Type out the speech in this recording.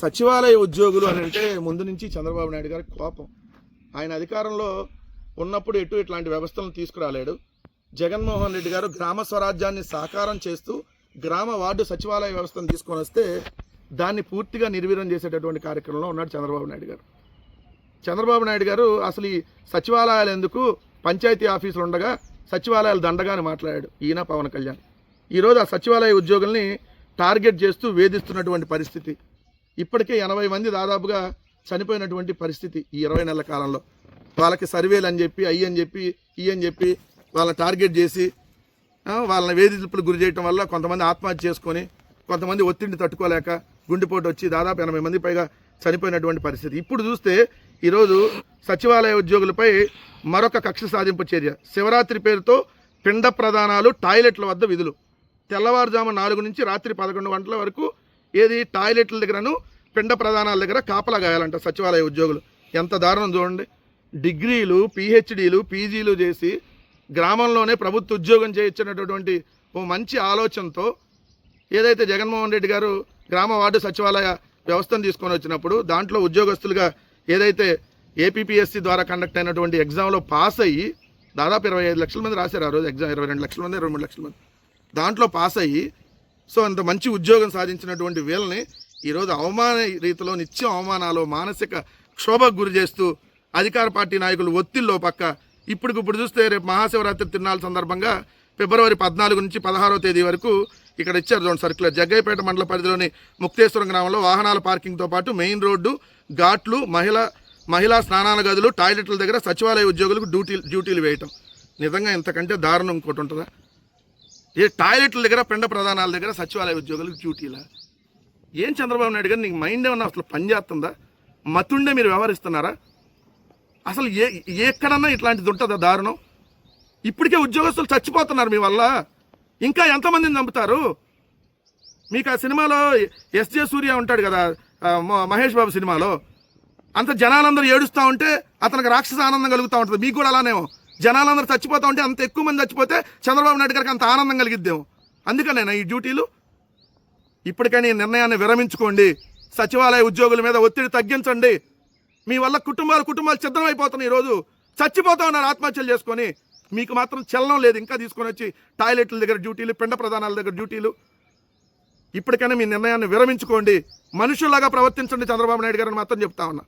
సచివాలయ ఉద్యోగులు అని అంటే ముందు నుంచి చంద్రబాబు నాయుడు గారి కోపం. ఆయన అధికారంలో ఉన్నప్పుడు ఎటు ఇట్లాంటి వ్యవస్థలను తీసుకురాలేడు. జగన్మోహన్ రెడ్డి గారు గ్రామ స్వరాజ్యాన్ని సాకారం చేస్తూ గ్రామ వార్డు సచివాలయ వ్యవస్థను తీసుకొని వస్తే దాన్ని పూర్తిగా నిర్వీర్యం చేసేటటువంటి కార్యక్రమంలో ఉన్నాడు చంద్రబాబు నాయుడు గారు. చంద్రబాబు నాయుడు గారు అసలు ఈ సచివాలయాలు ఎందుకు పంచాయతీ ఆఫీసులు ఉండగా సచివాలయాలు దండగాని మాట్లాడాడు ఈయన పవన్ కళ్యాణ్. ఈరోజు ఆ సచివాలయ ఉద్యోగుల్ని టార్గెట్ చేస్తూ వేధిస్తున్నటువంటి పరిస్థితి. ఇప్పటికే ఎనభై మంది దాదాపుగా చనిపోయినటువంటి పరిస్థితి ఈ ఇరవై నెలల కాలంలో. వాళ్ళకి సర్వేలు అని చెప్పి అయ్యి అని చెప్పి ఈ అని చెప్పి వాళ్ళని టార్గెట్ చేసి వాళ్ళని వేధింపులు గురి చేయటం వల్ల కొంతమంది ఆత్మహత్య చేసుకొని కొంతమంది ఒత్తిడిని తట్టుకోలేక గుండెపోటు వచ్చి దాదాపు ఎనభై మంది పైగా చనిపోయినటువంటి పరిస్థితి. ఇప్పుడు చూస్తే ఈరోజు సచివాలయ ఉద్యోగులపై మరొక కక్ష సాధింపు చర్య. శివరాత్రి పేరుతో పిండ ప్రధానాలు టాయిలెట్ల వద్ద విధులు. తెల్లవారుజాము నాలుగు నుంచి రాత్రి పదకొండు గంటల వరకు ఏది? టాయిలెట్ల దగ్గరను పిండ ప్రధానాల దగ్గర కాపలా గాయాలంట సచివాలయ ఉద్యోగులు. ఎంత దారుణం చూడండి. డిగ్రీలు పిహెచ్డీలు పీజీలు చేసి గ్రామంలోనే ప్రభుత్వ ఉద్యోగం చేయించినటువంటి ఓ మంచి ఆలోచనతో ఏదైతే జగన్మోహన్ రెడ్డి గారు గ్రామ వార్డు సచివాలయ వ్యవస్థను తీసుకొని వచ్చినప్పుడు దాంట్లో ఉద్యోగస్తులుగా ఏదైతే ఏపీపీఎస్సీ ద్వారా కండక్ట్ అయినటువంటి ఎగ్జామ్లో పాస్ అయ్యి దాదాపు ఇరవై ఐదు లక్షల మంది రాశారు ఆ రోజు ఎగ్జామ్ ఇరవై రెండు లక్షల మంది ఇరవై మూడు లక్షల మంది. దాంట్లో పాస్ అయ్యి సో అంత మంచి ఉద్యోగం సాధించినటువంటి వీళ్ళని ఈరోజు అవమాన రీతిలో నిత్యం అవమానాలు మానసిక క్షోభకు గురి చేస్తూ అధికార పార్టీ నాయకులు ఒత్తిడిలో పక్క ఇప్పటికిప్పుడు చూస్తే రేపు మహాశివరాత్రి తిరునాళ్ళ సందర్భంగా ఫిబ్రవరి పద్నాలుగు నుంచి పదహారో తేదీ వరకు ఇక్కడ ఇచ్చారు చూడండి సర్క్యులర్. జగ్గైపేట మండల పరిధిలోని ముక్తేశ్వరం గ్రామంలో వాహనాల పార్కింగ్తో పాటు మెయిన్ రోడ్డు ఘాట్లు మహిళా మహిళా స్నానాల గదులు టాయిలెట్ల దగ్గర సచివాలయ ఉద్యోగులకు డ్యూటీ డ్యూటీలు వేయటం. నిజంగా ఇంతకంటే దారుణం ఇంకోటి ఉంటుందా? ఏ టాయిలెట్ల దగ్గర పిండ ప్రధానాల దగ్గర సచివాలయ ఉద్యోగులకు డ్యూటీలా? ఏం చంద్రబాబు నాయుడు గారు నీకు మైండ్ ఏమన్నా అసలు పనిచేస్తుందా మతుండే మీరు వ్యవహరిస్తున్నారా? అసలు ఏ ఎక్కడన్నా ఇట్లాంటిది ఉంటుందా దారుణం? ఇప్పటికే ఉద్యోగస్తులు చచ్చిపోతున్నారు మీ వల్ల. ఇంకా ఎంతమందిని చంపుతారు? మీకు ఆ సినిమాలో ఎస్జే సూర్య ఉంటాడు కదా మహేష్ బాబు సినిమాలో. అంత జనాలందరూ ఏడుస్తూ ఉంటే అతనికి రాక్షస ఆనందం కలుగుతూ ఉంటుంది. మీకు కూడా అలానేమో. జనాలందరూ చచ్చిపోతూ ఉంటే అంత ఎక్కువ మంది చచ్చిపోతే చంద్రబాబు నాయుడు గారికి అంత ఆనందం కలిగిద్దేమో. అందుకనేనా ఈ డ్యూటీలు. ఇప్పటికైనా ఈ నిర్ణయాన్ని విరమించుకోండి. సచివాలయ ఉద్యోగుల మీద ఒత్తిడి తగ్గించండి. మీ వల్ల కుటుంబాలు కుటుంబాలు సిద్ధమైపోతున్నాయి ఈరోజు. చచ్చిపోతా ఉన్నారు ఆత్మహత్యలు చేసుకొని. మీకు మాత్రం చలనం లేదు. ఇంకా తీసుకొని వచ్చి టాయిలెట్ల దగ్గర డ్యూటీలు పిండ ప్రధానాల దగ్గర డ్యూటీలు. ఇప్పటికైనా మీ నిర్ణయాన్ని విరమించుకోండి. మనుషుల్లాగా ప్రవర్తించండి చంద్రబాబు నాయుడు గారిని మాత్రం చెప్తా ఉన్నా.